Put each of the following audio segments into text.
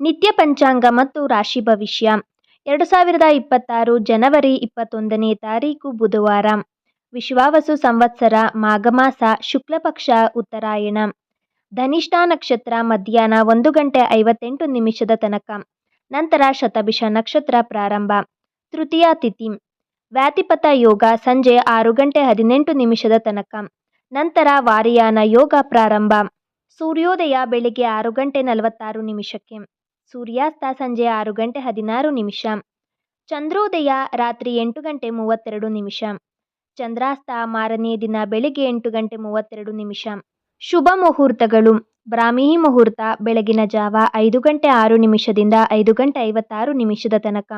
ನಿತ್ಯ ಪಂಚಾಂಗ ಮತ್ತು ರಾಶಿ ಭವಿಷ್ಯ. ಎರಡು ಸಾವಿರದ ಇಪ್ಪತ್ತಾರು ಜನವರಿ ಇಪ್ಪತ್ತೊಂದನೇ ತಾರೀಕು ಬುಧವಾರ. ವಿಶ್ವಾವಸು ಸಂವತ್ಸರ ಮಾಘಮಾಸ ಶುಕ್ಲಪಕ್ಷ ಉತ್ತರಾಯಣ. ಧನಿಷ್ಠಾ ನಕ್ಷತ್ರ ಮಧ್ಯಾಹ್ನ ಒಂದು ಗಂಟೆ ಐವತ್ತೆಂಟು ನಿಮಿಷದ ತನಕ. ನಂತರ ಶತಭಿಷ ನಕ್ಷತ್ರ ಪ್ರಾರಂಭ. ತೃತೀಯ ತಿಥಿ. ವ್ಯಾತಿಪತ ಯೋಗ ಸಂಜೆ ಆರು ಗಂಟೆ ಹದಿನೆಂಟು ನಿಮಿಷದ ತನಕ. ನಂತರ ವಾರಿಯಾನ ಯೋಗ ಪ್ರಾರಂಭ. ಸೂರ್ಯೋದಯ ಬೆಳಿಗ್ಗೆ ಆರು ಗಂಟೆ ನಲವತ್ತಾರು ನಿಮಿಷಕ್ಕೆ. ಸೂರ್ಯಾಸ್ತ ಸಂಜೆ ಆರು ಗಂಟೆ ಹದಿನಾರು ನಿಮಿಷ. ಚಂದ್ರೋದಯ ರಾತ್ರಿ ಎಂಟು ಗಂಟೆ ಮೂವತ್ತೆರಡು ನಿಮಿಷ. ಚಂದ್ರಾಸ್ತ ಮಾರನೇ ದಿನ ಬೆಳಿಗ್ಗೆ ಎಂಟು ಗಂಟೆ ಮೂವತ್ತೆರಡು ನಿಮಿಷ. ಶುಭ ಮುಹೂರ್ತಗಳು. ಬ್ರಾಹ್ಮಿ ಮುಹೂರ್ತ ಬೆಳಗಿನ ಜಾವ ಐದು ಗಂಟೆ ಆರು ನಿಮಿಷದಿಂದ ಐದು ಗಂಟೆ ಐವತ್ತಾರು ನಿಮಿಷದ ತನಕ.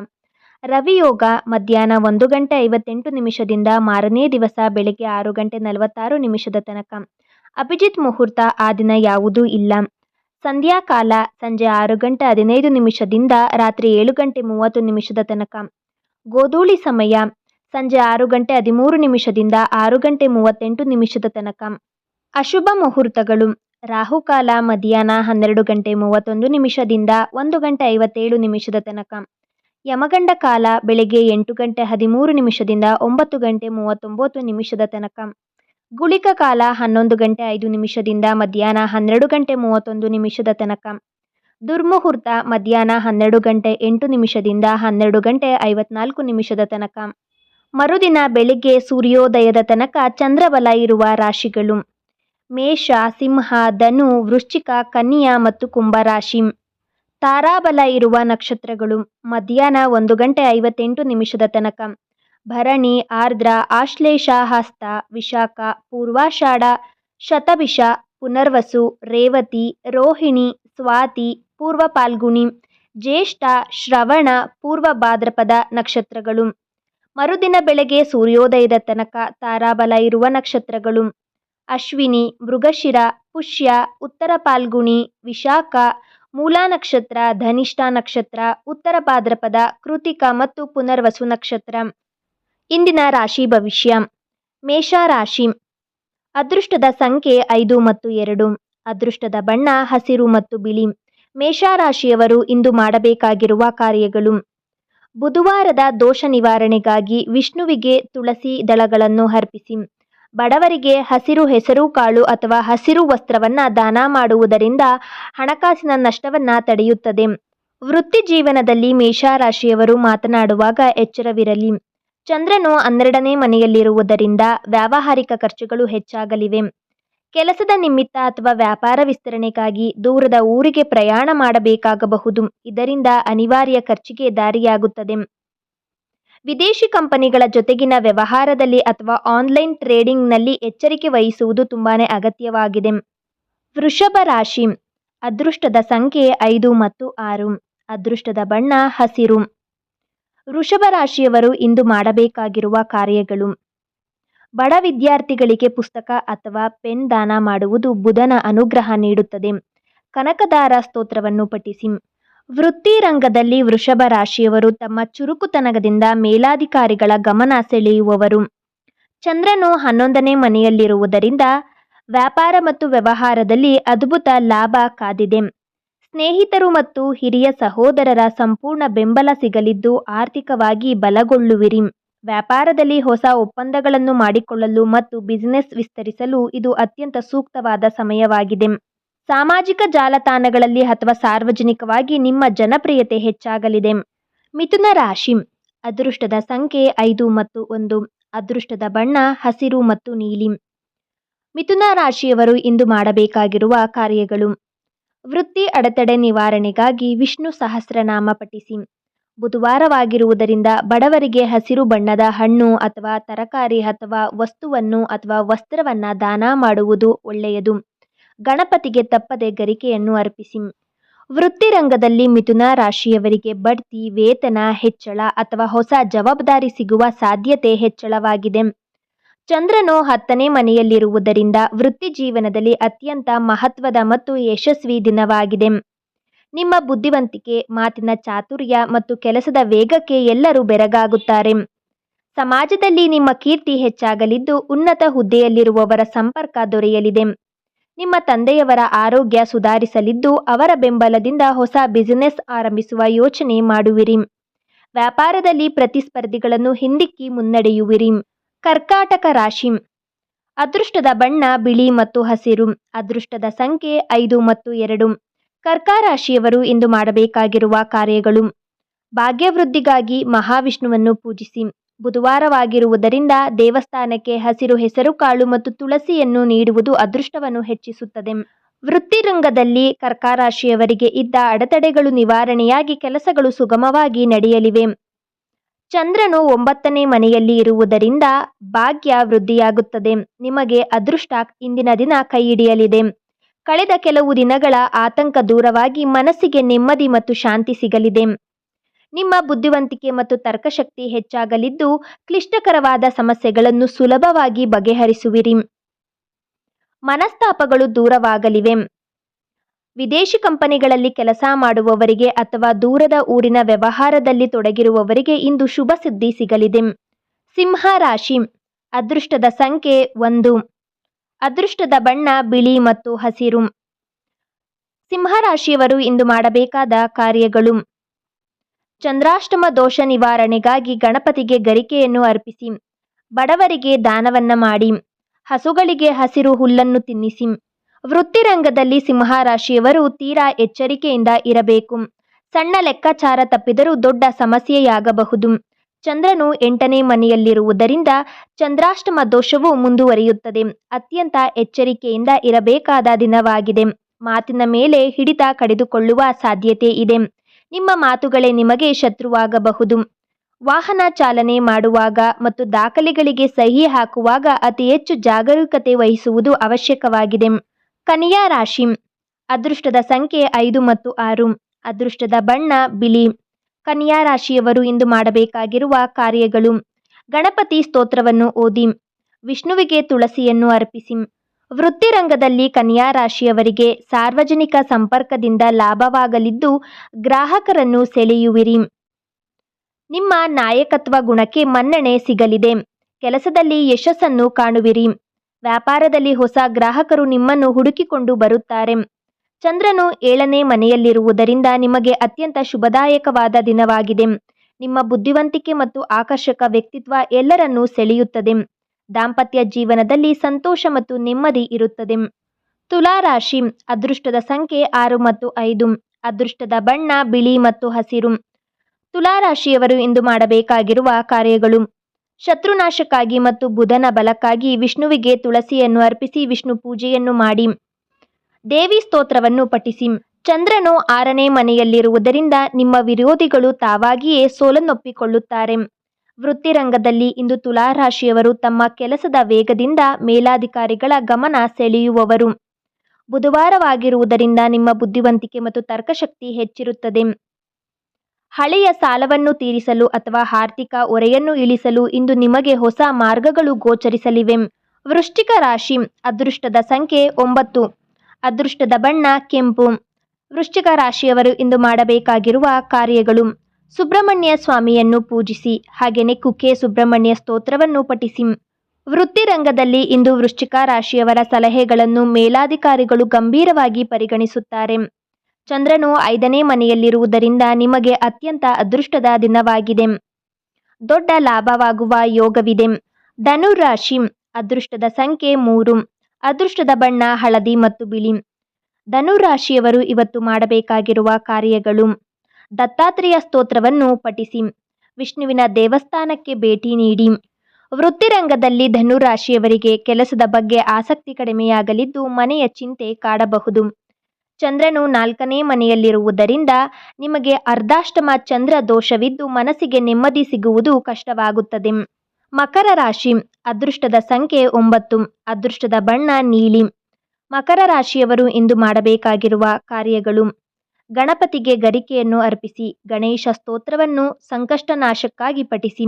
ರವಿಯೋಗ ಮಧ್ಯಾಹ್ನ ಒಂದು ಗಂಟೆ ಐವತ್ತೆಂಟು ನಿಮಿಷದಿಂದ ಮಾರನೇ ದಿವಸ ಬೆಳಗ್ಗೆ ಆರು ಗಂಟೆ ನಲವತ್ತಾರು ನಿಮಿಷದ ತನಕ. ಅಭಿಜಿತ್ ಮುಹೂರ್ತ ಆ ದಿನ ಯಾವುದೂ ಇಲ್ಲ. ಸಂಧ್ಯಾಕಾಲ ಸಂಜೆ ಆರು ಗಂಟೆ ಹದಿನೈದು ನಿಮಿಷದಿಂದ ರಾತ್ರಿ ಏಳು ಗಂಟೆ ಮೂವತ್ತು ನಿಮಿಷದ ತನಕ. ಗೋಧೂಳಿ ಸಮಯ ಸಂಜೆ ಆರು ಗಂಟೆ ಹದಿಮೂರು ನಿಮಿಷದಿಂದ ಆರು ಗಂಟೆ ಮೂವತ್ತೆಂಟು ನಿಮಿಷದ ತನಕ. ಅಶುಭ ಮುಹೂರ್ತಗಳು ರಾಹುಕಾಲ ಮಧ್ಯಾಹ್ನ ಹನ್ನೆರಡು ಗಂಟೆ ಮೂವತ್ತೊಂದು ನಿಮಿಷದಿಂದ ಒಂದು ಗಂಟೆ ಐವತ್ತೇಳು ನಿಮಿಷದ ತನಕ. ಯಮಗಂಡ ಕಾಲ ಬೆಳಗ್ಗೆ ಎಂಟು ಗಂಟೆ ಹದಿಮೂರು ನಿಮಿಷದಿಂದ ಒಂಬತ್ತು ಗಂಟೆ ಮೂವತ್ತೊಂಬತ್ತು ನಿಮಿಷದ ತನಕ. ಗುಳಿಕ ಕಾಲ ಹನ್ನೊಂದು ಗಂಟೆ ಐದು ನಿಮಿಷದಿಂದ ಮಧ್ಯಾಹ್ನ ಹನ್ನೆರಡು ಗಂಟೆ ಮೂವತ್ತೊಂದು ನಿಮಿಷದ ತನಕ. ದುರ್ಮುಹೂರ್ತ ಮಧ್ಯಾಹ್ನ ಹನ್ನೆರಡು ಗಂಟೆ ಎಂಟು ನಿಮಿಷದಿಂದ ಹನ್ನೆರಡು ಗಂಟೆ ಐವತ್ನಾಲ್ಕು ನಿಮಿಷದ ತನಕ. ಮರುದಿನ ಬೆಳಿಗ್ಗೆ ಸೂರ್ಯೋದಯದ ತನಕ ಚಂದ್ರಬಲ ಇರುವ ರಾಶಿಗಳು. ಮೇಷ, ಸಿಂಹ, ಧನು, ವೃಶ್ಚಿಕ, ಕನ್ಯಾ ಮತ್ತು ಕುಂಭರಾಶಿ ತಾರಾಬಲ ಇರುವ ನಕ್ಷತ್ರಗಳು ಮಧ್ಯಾಹ್ನ ಒಂದು ಗಂಟೆ ಐವತ್ತೆಂಟು ನಿಮಿಷದ ತನಕ. ಭರಣಿ, ಆರ್ದ್ರ, ಆಶ್ಲೇಷ, ಹಸ್ತ, ವಿಶಾಖ, ಪೂರ್ವಾಷಾಢ, ಶತಭಿಷ, ಪುನರ್ವಸು, ರೇವತಿ, ರೋಹಿಣಿ, ಸ್ವಾತಿ, ಪೂರ್ವ ಪಾಲ್ಗುಣಿ, ಜ್ಯೇಷ್ಠ, ಶ್ರವಣ, ಪೂರ್ವ ಭಾದ್ರಪದ ನಕ್ಷತ್ರಗಳು. ಮರುದಿನ ಬೆಳಗ್ಗೆ ಸೂರ್ಯೋದಯದ ತನಕ ತಾರಾಬಲ ಇರುವ ನಕ್ಷತ್ರಗಳು. ಅಶ್ವಿನಿ, ಮೃಗಶಿರ, ಪುಷ್ಯ, ಉತ್ತರ ಪಾಲ್ಗುಣಿ, ವಿಶಾಖ, ಮೂಲಾ ನಕ್ಷತ್ರ, ಧನಿಷ್ಠ ನಕ್ಷತ್ರ, ಉತ್ತರ ಭಾದ್ರಪದ, ಕೃತಿಕ ಮತ್ತು ಪುನರ್ವಸು ನಕ್ಷತ್ರ. ಇಂದಿನ ರಾಶಿ ಭವಿಷ್ಯ. ಮೇಷ ರಾಶಿ ಅದೃಷ್ಟದ ಸಂಖ್ಯೆ ಐದು ಮತ್ತು ಎರಡು. ಅದೃಷ್ಟದ ಬಣ್ಣ, ಹಸಿರು ಮತ್ತು ಬಿಳಿ. ಮೇಷ ರಾಶಿಯವರು ಇಂದು ಮಾಡಬೇಕಾಗಿರುವ ಕಾರ್ಯಗಳು. ಬುಧವಾರದ ದೋಷ ನಿವಾರಣೆಗಾಗಿ ವಿಷ್ಣುವಿಗೆ ತುಳಸಿ ದಳಗಳನ್ನು ಅರ್ಪಿಸಿ. ಬಡವರಿಗೆ ಹಸಿರು ಹೆಸರು ಕಾಳು ಅಥವಾ ಹಸಿರು ವಸ್ತ್ರವನ್ನು ದಾನ ಮಾಡುವುದರಿಂದ ಹಣಕಾಸಿನ ನಷ್ಟವನ್ನು ತಡೆಯುತ್ತದೆ. ವೃತ್ತಿ ಜೀವನದಲ್ಲಿ ಮೇಷರಾಶಿಯವರು ಮಾತನಾಡುವಾಗ ಎಚ್ಚರವಿರಲಿ. ಚಂದ್ರನು ಹನ್ನೆರಡನೇ ಮನೆಯಲ್ಲಿರುವುದರಿಂದ ವ್ಯಾವಹಾರಿಕ ಖರ್ಚುಗಳು ಹೆಚ್ಚಾಗಲಿವೆ. ಕೆಲಸದ ನಿಮಿತ್ತ ಅಥವಾ ವ್ಯಾಪಾರ ವಿಸ್ತರಣೆಗಾಗಿ ದೂರದ ಊರಿಗೆ ಪ್ರಯಾಣ ಮಾಡಬೇಕಾಗಬಹುದು. ಇದರಿಂದ ಅನಿವಾರ್ಯ ಖರ್ಚಿಗೆ ದಾರಿಯಾಗುತ್ತದೆ. ವಿದೇಶಿ ಕಂಪನಿಗಳ ಜೊತೆಗಿನ ವ್ಯವಹಾರದಲ್ಲಿ ಅಥವಾ ಆನ್ಲೈನ್ ಟ್ರೇಡಿಂಗ್ನಲ್ಲಿ ಎಚ್ಚರಿಕೆ ವಹಿಸುವುದು ತುಂಬಾನೇ ಅಗತ್ಯವಾಗಿದೆ. ವೃಷಭ ರಾಶಿ. ಅದೃಷ್ಟದ ಸಂಖ್ಯೆ ಐದು ಮತ್ತು ಆರು. ಅದೃಷ್ಟದ ಬಣ್ಣ ಹಸಿರು. ವೃಷಭ ರಾಶಿಯವರು ಇಂದು ಮಾಡಬೇಕಾಗಿರುವ ಕಾರ್ಯಗಳು. ಬಡ ವಿದ್ಯಾರ್ಥಿಗಳಿಗೆ ಪುಸ್ತಕ ಅಥವಾ ಪೆನ್ ದಾನ ಮಾಡುವುದು ಬುಧನ ಅನುಗ್ರಹ ನೀಡುತ್ತದೆ. ಕನಕದಾರ ಸ್ತೋತ್ರವನ್ನು ಪಠಿಸಿ. ವೃತ್ತಿ ರಂಗದಲ್ಲಿ ವೃಷಭ ರಾಶಿಯವರು ತಮ್ಮ ಚುರುಕುತನದಿಂದ ಮೇಲಾಧಿಕಾರಿಗಳ ಗಮನ ಸೆಳೆಯುವವರು. ಚಂದ್ರನು ಹನ್ನೊಂದನೇ ಮನೆಯಲ್ಲಿರುವುದರಿಂದ ವ್ಯಾಪಾರ ಮತ್ತು ವ್ಯವಹಾರದಲ್ಲಿ ಅದ್ಭುತ ಲಾಭ ಕಾದಿದೆ. ಸ್ನೇಹಿತರು ಮತ್ತು ಹಿರಿಯ ಸಹೋದರರ ಸಂಪೂರ್ಣ ಬೆಂಬಲ ಸಿಗಲಿದ್ದು ಆರ್ಥಿಕವಾಗಿ ಬಲಗೊಳ್ಳುವಿರಿ. ವ್ಯಾಪಾರದಲ್ಲಿ ಹೊಸ ಒಪ್ಪಂದಗಳನ್ನು ಮಾಡಿಕೊಳ್ಳಲು ಮತ್ತು ಬಿಸಿನೆಸ್ ವಿಸ್ತರಿಸಲು ಇದು ಅತ್ಯಂತ ಸೂಕ್ತವಾದ ಸಮಯವಾಗಿದೆ. ಸಾಮಾಜಿಕ ಜಾಲತಾಣಗಳಲ್ಲಿ ಅಥವಾ ಸಾರ್ವಜನಿಕವಾಗಿ ನಿಮ್ಮ ಜನಪ್ರಿಯತೆ ಹೆಚ್ಚಾಗಲಿದೆ. ಮಿಥುನ ರಾಶಿ. ಅದೃಷ್ಟದ ಸಂಖ್ಯೆ ಐದು ಮತ್ತು ಒಂದು. ಅದೃಷ್ಟದ ಬಣ್ಣ ಹಸಿರು ಮತ್ತು ನೀಲಿ. ಮಿಥುನ ರಾಶಿಯವರು ಇಂದು ಮಾಡಬೇಕಾಗಿರುವ ಕಾರ್ಯಗಳು. ವೃತ್ತಿ ಅಡೆತಡೆ ನಿವಾರಣೆಗಾಗಿ ವಿಷ್ಣು ಸಹಸ್ರನಾಮ ಪಠಿಸಿ. ಬುಧವಾರವಾಗಿರುವುದರಿಂದ ಬಡವರಿಗೆ ಹಸಿರು ಬಣ್ಣದ ಹಣ್ಣು ಅಥವಾ ತರಕಾರಿ ಅಥವಾ ವಸ್ತುವನ್ನು ಅಥವಾ ವಸ್ತ್ರವನ್ನ ದಾನ ಮಾಡುವುದು ಒಳ್ಳೆಯದು. ಗಣಪತಿಗೆ ತಪ್ಪದೆ ಗರಿಕೆಯನ್ನು ಅರ್ಪಿಸಿ. ವೃತ್ತಿರಂಗದಲ್ಲಿ ಮಿಥುನ ರಾಶಿಯವರಿಗೆ ಬಡ್ತಿ, ವೇತನ ಹೆಚ್ಚಳ ಅಥವಾ ಹೊಸ ಜವಾಬ್ದಾರಿ ಸಿಗುವ ಸಾಧ್ಯತೆ ಹೆಚ್ಚಳವಾಗಿದೆ. ಚಂದ್ರನು ಹತ್ತನೇ ಮನೆಯಲ್ಲಿರುವುದರಿಂದ ವೃತ್ತಿ ಜೀವನದಲ್ಲಿ ಅತ್ಯಂತ ಮಹತ್ವದ ಮತ್ತು ಯಶಸ್ವಿ ದಿನವಾಗಿದೆ. ನಿಮ್ಮ ಬುದ್ಧಿವಂತಿಕೆ, ಮಾತಿನ ಚಾತುರ್ಯ ಮತ್ತು ಕೆಲಸದ ವೇಗಕ್ಕೆ ಎಲ್ಲರೂ ಬೆರಗಾಗುತ್ತಾರೆ. ಸಮಾಜದಲ್ಲಿ ನಿಮ್ಮ ಕೀರ್ತಿ ಹೆಚ್ಚಾಗಲಿದ್ದು ಉನ್ನತ ಹುದ್ದೆಯಲ್ಲಿರುವವರ ಸಂಪರ್ಕ ದೊರೆಯಲಿದೆ. ನಿಮ್ಮ ತಂದೆಯವರ ಆರೋಗ್ಯ ಸುಧಾರಿಸಲಿದ್ದು ಅವರ ಬೆಂಬಲದಿಂದ ಹೊಸ ಬಿಸಿನೆಸ್ ಆರಂಭಿಸುವ ಯೋಚನೆ ಮಾಡುವಿರಿ. ವ್ಯಾಪಾರದಲ್ಲಿ ಪ್ರತಿಸ್ಪರ್ಧಿಗಳನ್ನು ಹಿಂದಿಕ್ಕಿ ಮುನ್ನಡೆಯುವಿರಿ. ಕರ್ಕಾಟಕ ರಾಶಿ. ಅದೃಷ್ಟದ ಬಣ್ಣ ಬಿಳಿ ಮತ್ತು ಹಸಿರು, ಅದೃಷ್ಟದ ಸಂಖ್ಯೆ ಐದು ಮತ್ತು ಎರಡು. ಕರ್ಕ ರಾಶಿಯವರು ಇಂದು ಮಾಡಬೇಕಾಗಿರುವ ಕಾರ್ಯಗಳು. ಭಾಗ್ಯವೃದ್ಧಿಗಾಗಿ ಮಹಾವಿಷ್ಣುವನ್ನು ಪೂಜಿಸಿ. ಬುಧವಾರವಾಗಿರುವುದರಿಂದ ದೇವಸ್ಥಾನಕ್ಕೆ ಹಸಿರು ಹೆಸರುಕಾಳು ಮತ್ತು ತುಳಸಿಯನ್ನು ನೀಡುವುದು ಅದೃಷ್ಟವನ್ನು ಹೆಚ್ಚಿಸುತ್ತದೆ. ವೃತ್ತಿರಂಗದಲ್ಲಿ ಕರ್ಕ ರಾಶಿಯವರಿಗೆ ಇದ್ದ ಅಡೆತಡೆಗಳು ನಿವಾರಣೆಯಾಗಿ ಕೆಲಸಗಳು ಸುಗಮವಾಗಿ ನಡೆಯಲಿವೆ. ಚಂದ್ರನು ಒಂಬತ್ತನೇ ಮನೆಯಲ್ಲಿ ಇರುವುದರಿಂದ ಭಾಗ್ಯ ವೃದ್ಧಿಯಾಗುತ್ತದೆ. ನಿಮಗೆ ಅದೃಷ್ಟ ಇಂದಿನ ದಿನ ಕೈ ಹಿಡಿಯಲಿದೆ. ಕಳೆದ ಕೆಲವು ದಿನಗಳ ಆತಂಕ ದೂರವಾಗಿ ಮನಸ್ಸಿಗೆ ನೆಮ್ಮದಿ ಮತ್ತು ಶಾಂತಿ ಸಿಗಲಿದೆ. ನಿಮ್ಮ ಬುದ್ಧಿವಂತಿಕೆ ಮತ್ತು ತರ್ಕಶಕ್ತಿ ಹೆಚ್ಚಾಗಲಿದ್ದು ಕ್ಲಿಷ್ಟಕರವಾದ ಸಮಸ್ಯೆಗಳನ್ನು ಸುಲಭವಾಗಿ ಬಗೆಹರಿಸುವಿರಿ. ಮನಸ್ತಾಪಗಳು ದೂರವಾಗಲಿವೆ. ವಿದೇಶಿ ಕಂಪನಿಗಳಲ್ಲಿ ಕೆಲಸ ಮಾಡುವವರಿಗೆ ಅಥವಾ ದೂರದ ಊರಿನ ವ್ಯವಹಾರದಲ್ಲಿ ತೊಡಗಿರುವವರಿಗೆ ಇಂದು ಶುಭ ಸುದ್ದಿ ಸಿಗಲಿದೆ. ಸಿಂಹ ರಾಶಿ. ಅದೃಷ್ಟದ ಸಂಖ್ಯೆ ಒಂದು. ಅದೃಷ್ಟದ ಬಣ್ಣ ಬಿಳಿ ಮತ್ತು ಹಸಿರು. ಸಿಂಹ ರಾಶಿಯವರು ಇಂದು ಮಾಡಬೇಕಾದ ಕಾರ್ಯಗಳು. ಚಂದ್ರಾಷ್ಟಮ ದೋಷ ನಿವಾರಣೆಗಾಗಿ ಗಣಪತಿಗೆ ಗರಿಕೆಯನ್ನು ಅರ್ಪಿಸಿ. ಬಡವರಿಗೆ ದಾನವನ್ನ ಮಾಡಿ. ಹಸುಗಳಿಗೆ ಹಸಿರು ಹುಲ್ಲನ್ನು ತಿನ್ನಿಸಿ. ವೃತ್ತಿರಂಗದಲ್ಲಿ ಸಿಂಹರಾಶಿಯವರು ತೀರಾ ಎಚ್ಚರಿಕೆಯಿಂದ ಇರಬೇಕು. ಸಣ್ಣ ಲೆಕ್ಕಾಚಾರ ತಪ್ಪಿದರೂ ದೊಡ್ಡ ಸಮಸ್ಯೆಯಾಗಬಹುದು. ಚಂದ್ರನು ಎಂಟನೇ ಮನೆಯಲ್ಲಿರುವುದರಿಂದ ಚಂದ್ರಾಷ್ಟಮ ದೋಷವು ಮುಂದುವರಿಯುತ್ತದೆ. ಅತ್ಯಂತ ಎಚ್ಚರಿಕೆಯಿಂದ ಇರಬೇಕಾದ ದಿನವಾಗಿದೆ. ಮಾತಿನ ಮೇಲೆ ಹಿಡಿತ ಕಡಿದುಕೊಳ್ಳುವ ಸಾಧ್ಯತೆ ಇದೆ. ನಿಮ್ಮ ಮಾತುಗಳೇ ನಿಮಗೆ ಶತ್ರುವಾಗಬಹುದು. ವಾಹನ ಚಾಲನೆ ಮಾಡುವಾಗ ಮತ್ತು ದಾಖಲೆಗಳಿಗೆ ಸಹಿ ಹಾಕುವಾಗ ಅತಿ ಹೆಚ್ಚು ಜಾಗರೂಕತೆ ವಹಿಸುವುದು ಅವಶ್ಯಕವಾಗಿದೆ. ಕನ್ಯಾ ರಾಶಿ. ಅದೃಷ್ಟದ ಸಂಖ್ಯೆ ಐದು ಮತ್ತು ಆರು. ಅದೃಷ್ಟದ ಬಣ್ಣ ಬಿಳಿ. ಕನ್ಯಾ ರಾಶಿಯವರು ಇಂದು ಮಾಡಬೇಕಾಗಿರುವ ಕಾರ್ಯಗಳು. ಗಣಪತಿ ಸ್ತೋತ್ರವನ್ನು ಓದಿ. ವಿಷ್ಣುವಿಗೆ ತುಳಸಿಯನ್ನು ಅರ್ಪಿಸಿ. ವೃತ್ತಿರಂಗದಲ್ಲಿ ಕನ್ಯಾ ರಾಶಿಯವರಿಗೆ ಸಾರ್ವಜನಿಕ ಸಂಪರ್ಕದಿಂದ ಲಾಭವಾಗಲಿದ್ದು ಗ್ರಾಹಕರನ್ನು ಸೆಳೆಯುವಿರಿ. ನಿಮ್ಮ ನಾಯಕತ್ವ ಗುಣಕ್ಕೆ ಮನ್ನಣೆ ಸಿಗಲಿದೆ. ಕೆಲಸದಲ್ಲಿ ಯಶಸ್ಸನ್ನು ಕಾಣುವಿರಿ. ವ್ಯಾಪಾರದಲ್ಲಿ ಹೊಸ ಗ್ರಾಹಕರು ನಿಮ್ಮನ್ನು ಹುಡುಕಿಕೊಂಡು ಬರುತ್ತಾರೆ. ಚಂದ್ರನು ಏಳನೇ ಮನೆಯಲ್ಲಿರುವುದರಿಂದ ನಿಮಗೆ ಅತ್ಯಂತ ಶುಭದಾಯಕವಾದ ದಿನವಾಗಿದೆ. ನಿಮ್ಮ ಬುದ್ಧಿವಂತಿಕೆ ಮತ್ತು ಆಕರ್ಷಕ ವ್ಯಕ್ತಿತ್ವ ಎಲ್ಲರನ್ನೂ ಸೆಳೆಯುತ್ತದೆ. ದಾಂಪತ್ಯ ಜೀವನದಲ್ಲಿ ಸಂತೋಷ ಮತ್ತು ನೆಮ್ಮದಿ ಇರುತ್ತದೆ. ತುಲಾ ರಾಶಿ, ಅದೃಷ್ಟದ ಸಂಖ್ಯೆ ಆರು ಮತ್ತು ಐದು, ಅದೃಷ್ಟದ ಬಣ್ಣ, ಬಿಳಿ ಮತ್ತು ಹಸಿರು. ತುಲಾ ರಾಶಿಯವರು ಇಂದು ಮಾಡಬೇಕಾಗಿರುವ ಕಾರ್ಯಗಳು ಶತ್ರುನಾಶಕ್ಕಾಗಿ ಮತ್ತು ಬುಧನ ಬಲಕ್ಕಾಗಿ ವಿಷ್ಣುವಿಗೆ ತುಳಸಿಯನ್ನು ಅರ್ಪಿಸಿ ವಿಷ್ಣು ಪೂಜೆಯನ್ನು ಮಾಡಿ. ದೇವಿ ಸ್ತೋತ್ರವನ್ನು ಪಠಿಸಿ. ಚಂದ್ರನು ಆರನೇ ಮನೆಯಲ್ಲಿರುವುದರಿಂದ ನಿಮ್ಮ ವಿರೋಧಿಗಳು ತಾವಾಗಿಯೇ ಸೋಲನ್ನೊಪ್ಪಿಕೊಳ್ಳುತ್ತಾರೆ. ವೃತ್ತಿರಂಗದಲ್ಲಿ ಇಂದು ತುಲಾರಾಶಿಯವರು ತಮ್ಮ ಕೆಲಸದ ವೇಗದಿಂದ ಮೇಲಾಧಿಕಾರಿಗಳ ಗಮನ ಸೆಳೆಯುವವರು. ಬುಧವಾರವಾಗಿರುವುದರಿಂದ ನಿಮ್ಮ ಬುದ್ಧಿವಂತಿಕೆ ಮತ್ತು ತರ್ಕಶಕ್ತಿ ಹೆಚ್ಚಿರುತ್ತದೆ. ಹಳೆಯ ಸಾಲವನ್ನು ತೀರಿಸಲು ಅಥವಾ ಆರ್ಥಿಕ ಹೊರೆಯನ್ನು ಇಳಿಸಲು ಇಂದು ನಿಮಗೆ ಹೊಸ ಮಾರ್ಗಗಳು ಗೋಚರಿಸಲಿವೆ. ವೃಶ್ಚಿಕ ರಾಶಿ, ಅದೃಷ್ಟದ ಸಂಖ್ಯೆ ಒಂಬತ್ತು. ಅದೃಷ್ಟದ ಬಣ್ಣ ಕೆಂಪು. ವೃಶ್ಚಿಕ ರಾಶಿಯವರು ಇಂದು ಮಾಡಬೇಕಾಗಿರುವ ಕಾರ್ಯಗಳು. ಸುಬ್ರಹ್ಮಣ್ಯ ಸ್ವಾಮಿಯನ್ನು ಪೂಜಿಸಿ ಹಾಗೆಯೇ ಕುಕ್ಕೆ ಸುಬ್ರಹ್ಮಣ್ಯ ಸ್ತೋತ್ರವನ್ನು ಪಠಿಸಿ. ವೃತ್ತಿರಂಗದಲ್ಲಿ ಇಂದು ವೃಶ್ಚಿಕ ರಾಶಿಯವರ ಸಲಹೆಗಳನ್ನು ಮೇಲಾಧಿಕಾರಿಗಳು ಗಂಭೀರವಾಗಿ ಪರಿಗಣಿಸುತ್ತಾರೆ. ಚಂದ್ರನು ಐದನೇ ಮನೆಯಲ್ಲಿರುವುದರಿಂದ ನಿಮಗೆ ಅತ್ಯಂತ ಅದೃಷ್ಟದ ದಿನವಾಗಿದೆ. ದೊಡ್ಡ ಲಾಭವಾಗುವ ಯೋಗವಿದೆ. ಧನುರಾಶಿ, ಅದೃಷ್ಟದ ಸಂಖ್ಯೆ ಮೂರು, ಅದೃಷ್ಟದ ಬಣ್ಣ ಹಳದಿ ಮತ್ತು ಬಿಳಿ. ಧನುರಾಶಿಯವರು ಇವತ್ತು ಮಾಡಬೇಕಾಗಿರುವ ಕಾರ್ಯಗಳು, ದತ್ತಾತ್ರೇಯ ಸ್ತೋತ್ರವನ್ನು ಪಠಿಸಿ, ವಿಷ್ಣುವಿನ ದೇವಸ್ಥಾನಕ್ಕೆ ಭೇಟಿ ನೀಡಿ. ವೃತ್ತಿರಂಗದಲ್ಲಿ ಧನುರಾಶಿಯವರಿಗೆ ಕೆಲಸದ ಬಗ್ಗೆ ಆಸಕ್ತಿ ಕಡಿಮೆಯಾಗಲಿದ್ದು ಮನೆಯ ಚಿಂತೆ ಕಾಡಬಹುದು. ಚಂದ್ರನು ನಾಲ್ಕನೇ ಮನೆಯಲ್ಲಿರುವುದರಿಂದ ನಿಮಗೆ ಅರ್ಧಾಷ್ಟಮ ಚಂದ್ರ ದೋಷವಿದ್ದು ಮನಸ್ಸಿಗೆ ನೆಮ್ಮದಿ ಸಿಗುವುದು ಕಷ್ಟವಾಗುತ್ತದೆ. ಮಕರ ರಾಶಿ, ಅದೃಷ್ಟದ ಸಂಖ್ಯೆ ಒಂಬತ್ತು, ಅದೃಷ್ಟದ ಬಣ್ಣ ನೀಲಿ. ಮಕರ ರಾಶಿಯವರು ಇಂದು ಮಾಡಬೇಕಾಗಿರುವ ಕಾರ್ಯಗಳು. ಗಣಪತಿಗೆ ಗರಿಕೆಯನ್ನು ಅರ್ಪಿಸಿ, ಗಣೇಶ ಸ್ತೋತ್ರವನ್ನು ಸಂಕಷ್ಟನಾಶಕ್ಕಾಗಿ ಪಠಿಸಿ.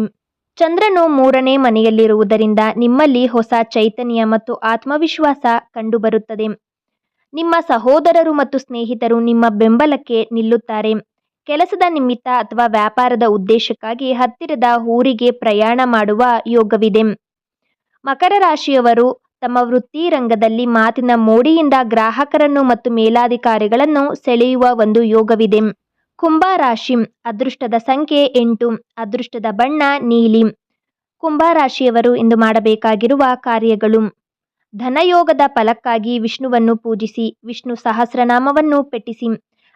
ಚಂದ್ರನು ಮೂರನೇ ಮನೆಯಲ್ಲಿರುವುದರಿಂದ ನಿಮ್ಮಲ್ಲಿ ಹೊಸ ಚೈತನ್ಯ ಮತ್ತು ಆತ್ಮವಿಶ್ವಾಸ ಕಂಡುಬರುತ್ತದೆ. ನಿಮ್ಮ ಸಹೋದರರು ಮತ್ತು ಸ್ನೇಹಿತರು ನಿಮ್ಮ ಬೆಂಬಲಕ್ಕೆ ನಿಲ್ಲುತ್ತಾರೆ. ಕೆಲಸದ ನಿಮಿತ್ತ ಅಥವಾ ವ್ಯಾಪಾರದ ಉದ್ದೇಶಕ್ಕಾಗಿ ಹತ್ತಿರದ ಊರಿಗೆ ಪ್ರಯಾಣ ಮಾಡುವ ಯೋಗವಿದೆ. ಮಕರ ರಾಶಿಯವರು ತಮ್ಮ ವೃತ್ತಿ ರಂಗದಲ್ಲಿ ಮಾತಿನ ಮೋಡಿಯಿಂದ ಗ್ರಾಹಕರನ್ನು ಮತ್ತು ಮೇಲಾಧಿಕಾರಿಗಳನ್ನು ಸೆಳೆಯುವ ಒಂದು ಯೋಗವಿದೆ. ಕುಂಭ ರಾಶಿ, ಅದೃಷ್ಟದ ಸಂಖ್ಯೆ ಎಂಟು, ಅದೃಷ್ಟದ ಬಣ್ಣ ನೀಲಿ. ಕುಂಭ ರಾಶಿಯವರು ಇಂದು ಮಾಡಬೇಕಾಗಿರುವ ಕಾರ್ಯಗಳು. ಧನಯೋಗದ ಫಲಕ್ಕಾಗಿ ವಿಷ್ಣುವನ್ನು ಪೂಜಿಸಿ, ವಿಷ್ಣು ಸಹಸ್ರನಾಮವನ್ನು ಪೆಟ್ಟಿಸಿ,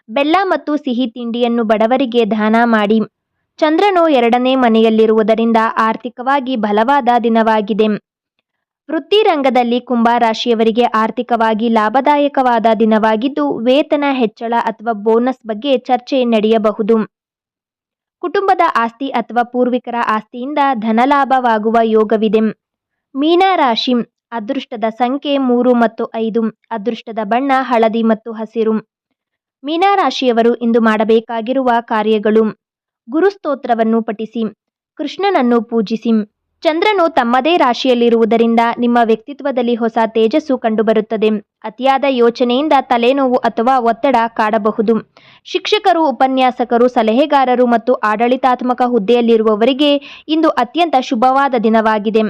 ಬೆಲ್ಲ ಮತ್ತು ಸಿಹಿ ತಿಂಡಿಯನ್ನು ಬಡವರಿಗೆ ದಾನ ಮಾಡಿ. ಚಂದ್ರನು ಎರಡನೇ ಮನೆಯಲ್ಲಿರುವುದರಿಂದ ಆರ್ಥಿಕವಾಗಿ ಬಲವಾದ ದಿನವಾಗಿದೆ. ವೃತ್ತಿ ರಂಗದಲ್ಲಿ ಕುಂಭ ರಾಶಿಯವರಿಗೆ ಆರ್ಥಿಕವಾಗಿ ಲಾಭದಾಯಕವಾದ ದಿನವಾಗಿದ್ದು, ವೇತನ ಹೆಚ್ಚಳ ಅಥವಾ ಬೋನಸ್ ಬಗ್ಗೆ ಚರ್ಚೆ ನಡೆಯಬಹುದು. ಕುಟುಂಬದ ಆಸ್ತಿ ಅಥವಾ ಪೂರ್ವಿಕರ ಆಸ್ತಿಯಿಂದ ಧನಲಾಭವಾಗುವ ಯೋಗವಿದೆ. ಮೀನ ರಾಶಿ ಅದೃಷ್ಟದ ಸಂಖ್ಯೆ ಮೂರು ಮತ್ತು ಐದು, ಅದೃಷ್ಟದ ಬಣ್ಣ, ಹಳದಿ ಮತ್ತು ಹಸಿರು. ಮೀನಾರಾಶಿಯವರು ಇಂದು ಮಾಡಬೇಕಾಗಿರುವ ಕಾರ್ಯಗಳು. ಗುರುಸ್ತೋತ್ರವನ್ನು ಪಠಿಸಿ, ಕೃಷ್ಣನನ್ನು ಪೂಜಿಸಿ. ಚಂದ್ರನು ತಮ್ಮದೇ ರಾಶಿಯಲ್ಲಿರುವುದರಿಂದ ನಿಮ್ಮ ವ್ಯಕ್ತಿತ್ವದಲ್ಲಿ ಹೊಸ ತೇಜಸ್ಸು ಕಂಡುಬರುತ್ತದೆ. ಅತಿಯಾದ ಯೋಚನೆಯಿಂದ ತಲೆನೋವು ಅಥವಾ ಒತ್ತಡ ಕಾಡಬಹುದು. ಶಿಕ್ಷಕರು, ಉಪನ್ಯಾಸಕರು, ಸಲಹೆಗಾರರು ಮತ್ತು ಆಡಳಿತಾತ್ಮಕ ಹುದ್ದೆಯಲ್ಲಿರುವವರಿಗೆ ಇಂದು ಅತ್ಯಂತ ಶುಭವಾದ ದಿನವಾಗಿದೆ.